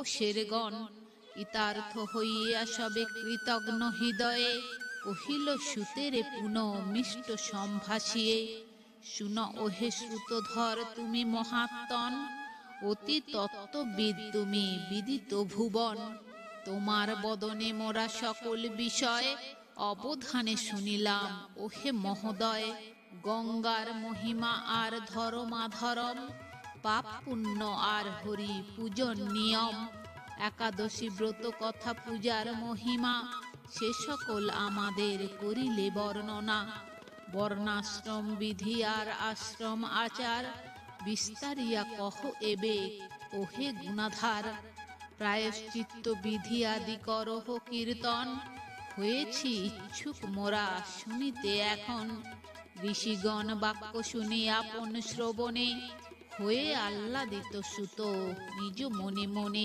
তাপসের গণ, ইতার্থ হইয়া সবে কৃতজ্ঞ হৃদয়ে কহিল, সুতেরে পুন মিষ্ট সম্ভাসিয়ে শুন ওহে শ্রুতধর, তুমি মহাত্মন, অতি তত্ত্ববিদ তুমি বিদিত ভুবন, তোমার বদনে মোরা সকল বিষয় অবধানে শুনিলাম, ওহে মহোদয়, গঙ্গার মহিমা আর ধরমাধরম পাপ পুণ্য আর হরি পূজন নিয়ম। একাদশী ব্রত কথা পূজার মহিমা, সে সকল আমাদের করিলে বর্ণনা। বর্ণাশ্রম বিধি আর আশ্রম আচার, বিস্তারিয়া কহ এবে, ওহে গুণাধার। প্রায়শ্চিত্ত বিধি আদি করহ কীর্তন, হয়েছি ইচ্ছুক মোরা শুনিতে এখন। ঋষিগণ বাক্য শুনি আপন শ্রবণে হয়ে আহ্লাদিত সুত নিজ মনে মনে